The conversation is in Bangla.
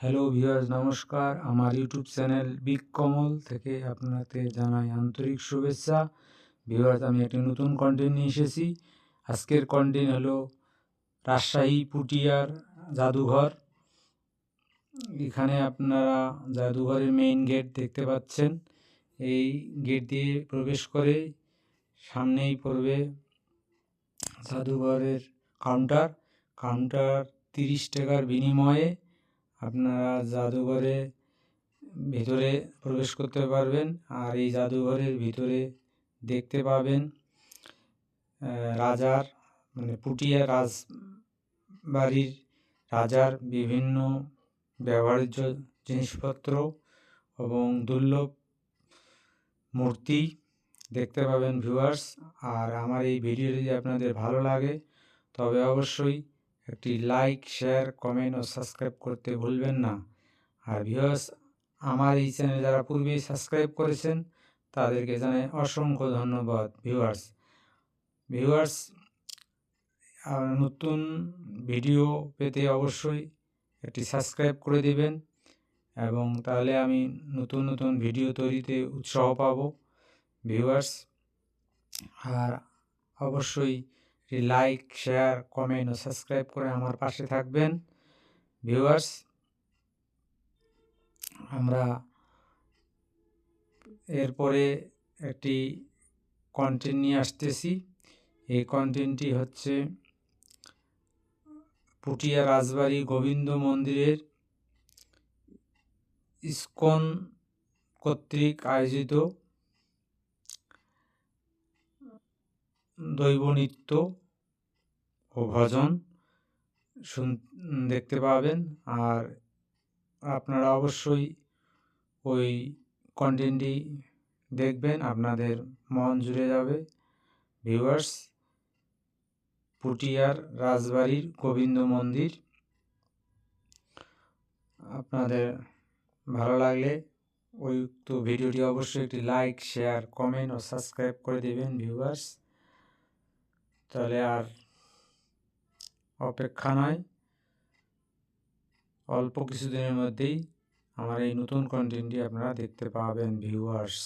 হ্যালো ভিউয়ার্স নমস্কার। আমার ইউটিউব চ্যানেল বিগ কমল থেকে আপনাকে জানাই আন্তরিক শুভেচ্ছা। ভিউয়ার্স আমি একটি নতুন কন্টেন্ট নিয়ে এসেছি। আজকের কন্টেন্ট হলো রাজশাহী পুটিয়ার জাদুঘর। এখানে আপনারা জাদুঘরের মেইন গেট দেখতে পাচ্ছেন। এই গেট দিয়ে প্রবেশ করে সামনেই পড়বে জাদুঘরের কাউন্টার কাউন্টার তিরিশ টাকার বিনিময়ে আপনারা জাদুঘরে ভিতরে প্রবেশ করতে পারবেন আর এই জাদুঘরের ভিতরে দেখতে পাবেন রাজার মানে পুটিয়া রাজ বাড়ির রাজার বিভিন্ন ব্যবহার্য জিনিসপত্র এবং দুর্লভ মূর্তি দেখতে পাবেন ভিউয়ার্স আর আমার এই ভিডিও যদি আপনাদের ভালো লাগে, তবে অবশ্যই একটি লাইক শেয়ার কমেন্ট ও সাবস্ক্রাইব করতে ভুলবেন না। আর ভিউয়ার্স আমার এই চ্যানেল যারা পূর্বেই সাবস্ক্রাইব করেছেন, তাদেরকে জানাই অসংখ্য ধন্যবাদ ভিউয়ার্স ভিউয়ার্স নতুন ভিডিও পেতে অবশ্যই একটি সাবস্ক্রাইব করে দেবেন এবং তাহলে আমি নতুন নতুন ভিডিও তৈরিতে উৎসাহ পাব ভিউয়ার্স আর অবশ্যই লাইক শেয়ার কমেন্ট ও সাবস্ক্রাইব করে আমার পাশে থাকবেন। ভিউয়ার্স আমরা এরপরে একটি কন্টেন্ট নিয়ে আসতেছি। এই কন্টেন্টটি হচ্ছে পুটিয়া রাজবাড়ি গোবিন্দ মন্দিরের ইস্কন কর্তৃক আয়োজিত দৈব নৃত্য ও ভজন শুন, দেখতে পাবেন। আর আপনারা অবশ্যই ওই কন্টেন্টটি দেখবেন, আপনাদের মন জুড়ে যাবে। ভিউয়ার্স, পুটিয়ার রাজবাড়ির গোবিন্দ মন্দির, আপনাদের ভালো লাগলে ওই তো ভিডিওটি অবশ্যই একটি লাইক, শেয়ার, কমেন্ট ও সাবস্ক্রাইব করে দেবেন ভিউয়ার্স। তাহলে আর অপেক্ষা নয়। অল্প কিছুদিনের মধ্যেই আমার এই নতুন কন্টেন্টটি আপনারা দেখতে পাবেন ভিউয়ার্স